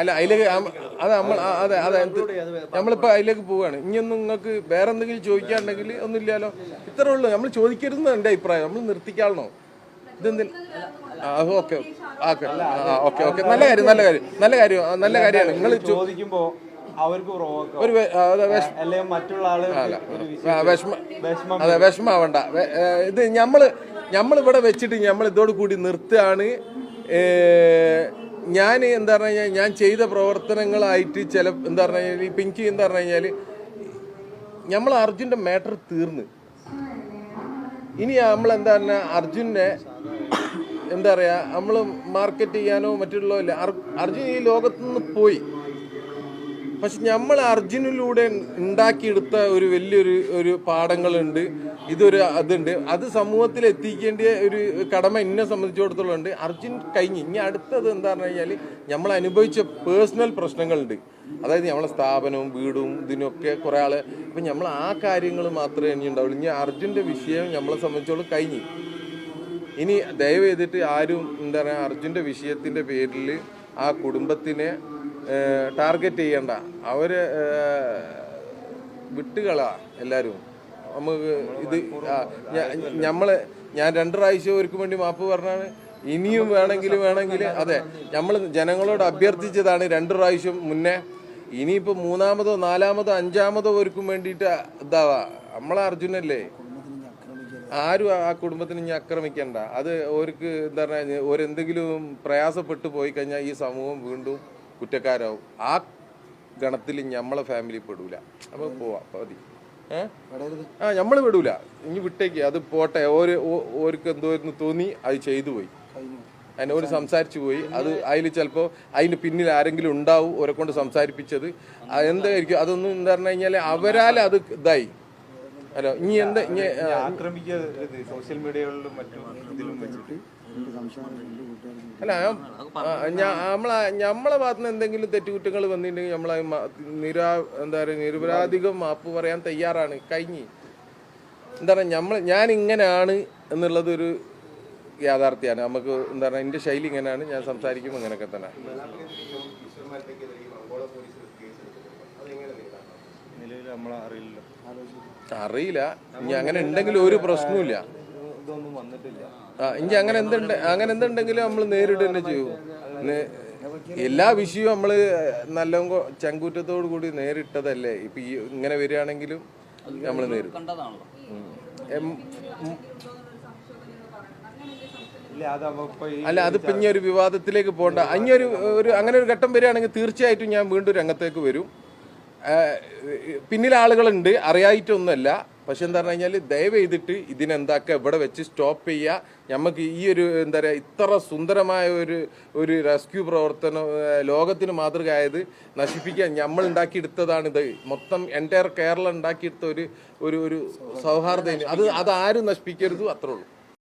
അല്ല അതിലേക്ക് അത് നമ്മൾ അതെ അതെ എന്ത് നമ്മളിപ്പോ അതിലേക്ക് പോവുകയാണ്. ഇനിയൊന്നും നിങ്ങൾക്ക് വേറെ എന്തെങ്കിലും ചോദിക്കാണ്ടെങ്കിൽ ഒന്നുമില്ലല്ലോ ഇത്രേ ഉള്ളൂ. നമ്മൾ ചോദിക്കരുതെന്ന് എന്റെ അഭിപ്രായം. നമ്മൾ നിർത്തിക്കാളണോ? ഇതെന്തി ഓക്കെ. ഓക്കെ. Okay okay. നല്ല കാര്യം നല്ല കാര്യം. നല്ല കാര്യം നല്ല കാര്യമാണ്. നിങ്ങൾ ചോദിക്കുമ്പോ അവർക്ക് ഒരു മറ്റുള്ള വിഷമ അതെ വിഷമാവണ്ട. ഇത് ഞമ്മൾ ഞമ്മളിവിടെ വെച്ചിട്ട് നമ്മൾ ഇതോട് കൂടി നിർത്തുകയാണ് ഞാൻ എന്താ പറഞ്ഞു കഴിഞ്ഞാൽ ഞാൻ ചെയ്ത പ്രവർത്തനങ്ങളായിട്ട് ചില എന്താ പറഞ്ഞു കഴിഞ്ഞാൽ ഇപ്പം എനിക്ക് എന്താ പറഞ്ഞു കഴിഞ്ഞാൽ നമ്മൾ അർജുന്റെ മാറ്റർ തീർന്ന്. ഇനി നമ്മൾ എന്താ പറഞ്ഞാൽ അർജുനെ എന്താ പറയുക നമ്മൾ മാർക്കറ്റ് ചെയ്യാനോ മറ്റുള്ളതോ ഇല്ല. അർ- അർജുൻ ഈ ലോകത്തുനിന്ന് പോയി. പക്ഷെ നമ്മൾ അർജുനിലൂടെ ഉണ്ടാക്കിയെടുത്ത ഒരു വലിയൊരു ഒരു പാഠങ്ങളുണ്ട്. ഇതൊരു അതുണ്ട്. അത് സമൂഹത്തിൽ എത്തിക്കേണ്ട ഒരു കടമ എന്നെ സംബന്ധിച്ചിടത്തോളം ഉണ്ട്. അർജുൻ കഴിഞ്ഞ്. ഇനി അടുത്തത് എന്താ പറഞ്ഞു കഴിഞ്ഞാൽ നമ്മൾ അനുഭവിച്ച പേഴ്സണൽ പ്രശ്നങ്ങളുണ്ട്. അതായത് നമ്മളെ സ്ഥാപനവും വീടും ഇതിനൊക്കെ കുറേ ആൾ. അപ്പം നമ്മൾ ആ കാര്യങ്ങൾ മാത്രമേ ഇനി ഉണ്ടാവുള്ളൂ. ഇനി അർജുന്റെ വിഷയം നമ്മളെ സംബന്ധിച്ചോളം കഴിഞ്ഞ്. ഇനി ദയവ് ചെയ്തിട്ട് ആരും എന്താ പറയുക അർജുന്റെ വിഷയത്തിന്റെ പേരിൽ ആ കുടുംബത്തിനെ ടാർഗറ്റ് ചെയ്യണ്ട. ഏഹ്, വിട്ടുകളാ എല്ലാവരും നമുക്ക് ഇത് നമ്മൾ ഞാൻ രണ്ട് പ്രാവശ്യം ഒരുക്ക് വേണ്ടി മാപ്പ് പറഞ്ഞാണ്. ഇനിയും വേണമെങ്കിൽ വേണമെങ്കിൽ അതെ നമ്മൾ ജനങ്ങളോട് അഭ്യർത്ഥിച്ചതാണ് രണ്ട് പ്രാവശ്യം മുന്നേ. ഇനിയിപ്പോ മൂന്നാമതോ നാലാമതോ അഞ്ചാമതോ ഒരുക്കും വേണ്ടിയിട്ട് ഇതാവാ. നമ്മളെ അർജുനല്ലേ? ആരും ആ കുടുംബത്തിന് ഇനി ആക്രമിക്കണ്ട. അത് ഓർക്ക് എന്താ പറഞ്ഞാൽ ഓരെന്തെങ്കിലും പ്രയാസപ്പെട്ടു പോയി കഴിഞ്ഞാൽ ഈ സമൂഹം വീണ്ടും കുറ്റക്കാരാവും ആ ഗണത്തിൽ നമ്മളെ ഫാമിലി പെടൂല. അപ്പൊ പോവാം മതി. ആ നമ്മൾ വിടൂല ഇനി വിട്ടേക്ക് അത് പോട്ടെ. ഓര് ഓർക്ക് എന്തോന്ന് തോന്നി അത് ചെയ്തു പോയി. അതിനോട് സംസാരിച്ചു പോയി. അത് അതിൽ ചിലപ്പോ അതിന് പിന്നിൽ ആരെങ്കിലും ഉണ്ടാവും ഓരെ കൊണ്ട് സംസാരിപ്പിച്ചത്. എന്തായിരിക്കും? അതൊന്നും എന്താ പറഞ്ഞു കഴിഞ്ഞാൽ അവരാൽ അത് ഇതായി. അല്ലോ ഇനി എന്താ ഇനി ആക്രമിക്കരുത് സോഷ്യൽ മീഡിയകളിലും മറ്റും ഇതിലും വെച്ചിട്ട്. അല്ല നമ്മളെ നമ്മളെ ഭാഗത്ത് നിന്ന് എന്തെങ്കിലും തെറ്റുകുറ്റങ്ങൾ വന്നിട്ടുണ്ടെങ്കിൽ നമ്മളെ നിരാ എന്താ പറയുക നിരപരാധികം മാപ്പ് പറയാൻ തയ്യാറാണ്. കഴിഞ്ഞ്. എന്താ പറയുക നമ്മൾ ഞാൻ ഇങ്ങനെയാണ് എന്നുള്ളതൊരു യാഥാർത്ഥ്യമാണ് നമുക്ക് എന്താ പറയുക എന്റെ ശൈലി ഇങ്ങനെയാണ് ഞാൻ സംസാരിക്കും അങ്ങനെയൊക്കെ തന്നെ. നമ്മളെ അറിയില്ല അറിയില്ല. ഇനി അങ്ങനെ ഉണ്ടെങ്കിൽ ഒരു പ്രശ്നവുമില്ല. ഇതൊന്നും വന്നിട്ടില്ല. ആ ഇനി അങ്ങനെ എന്തുണ്ട് അങ്ങനെ എന്തുണ്ടെങ്കിലും നമ്മൾ നേരിട്ട് തന്നെ ചെയ്യും. എല്ലാ വിഷയവും നമ്മൾ നല്ല ചങ്കൂറ്റത്തോടു കൂടി നേരിട്ടതല്ലേ? ഇപ്പൊ ഈ ഇങ്ങനെ വരികയാണെങ്കിലും നമ്മൾ നേരിടും. അല്ല അതിപ്പോ ഇനി ഒരു വിവാദത്തിലേക്ക് പോകണ്ട ഇനി ഒരു ഒരു അങ്ങനെ ഒരു ഘട്ടം വരികയാണെങ്കിൽ തീർച്ചയായിട്ടും ഞാൻ വീണ്ടും രംഗത്തേക്ക് വരും. പിന്നിൽ ആളുകളുണ്ട് അറിയായിട്ടൊന്നുമല്ല. പക്ഷെ എന്താ പറഞ്ഞു കഴിഞ്ഞാൽ ദയവ് ചെയ്തിട്ട് ഇതിനെന്താക്കുക ഇവിടെ വെച്ച് സ്റ്റോപ്പ് ചെയ്യുക നമുക്ക് ഈ ഒരു എന്താ പറയുക ഇത്ര സുന്ദരമായ ഒരു ഒരു റെസ്ക്യൂ പ്രവർത്തനം ലോകത്തിന് മാതൃകയായത് നശിപ്പിക്കാൻ നമ്മൾ ഉണ്ടാക്കിയെടുത്തതാണിത് മൊത്തം എന്റയർ കേരളം ഉണ്ടാക്കിയെടുത്ത ഒരു ഒരു ഒരു സൗഹാർദ്ദം. അത് അതാരും നശിപ്പിക്കരുത് അത്രേ ഉള്ളൂ.